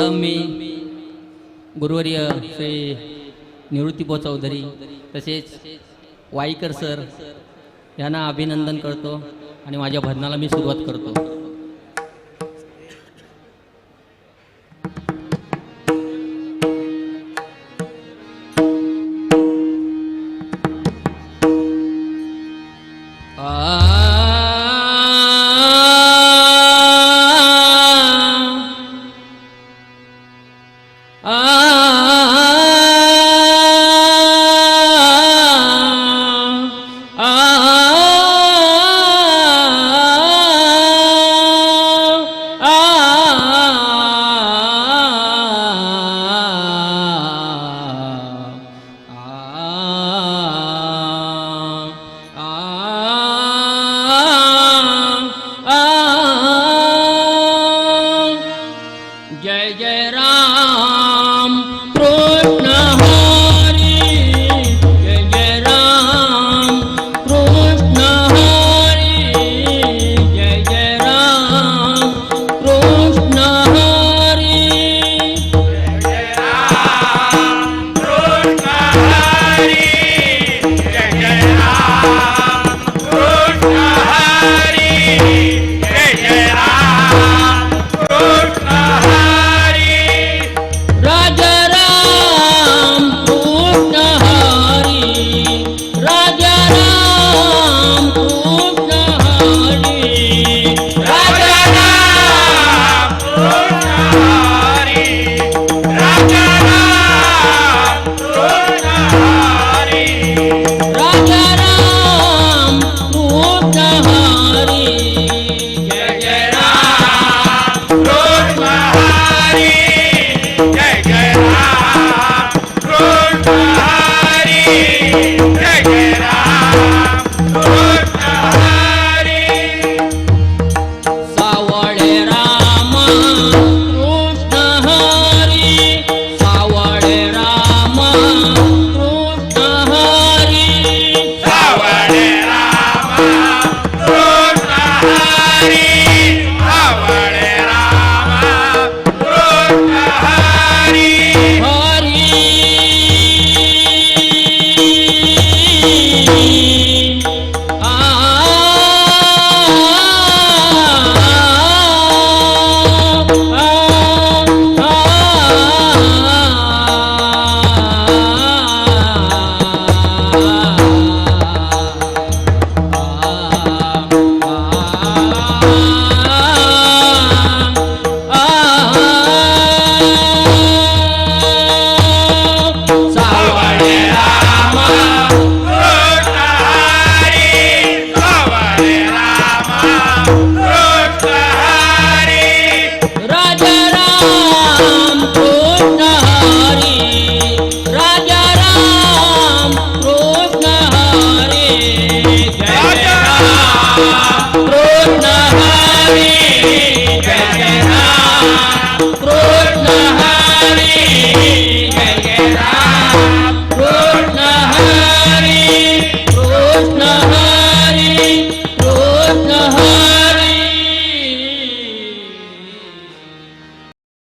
प्रथम मी गुरुवर्य श्री निवृत्तीपो चौधरी तसेच वाईकर सर यांना अभिनंदन करतो आणि माझ्या भजनाला मी सुरुवात करतो.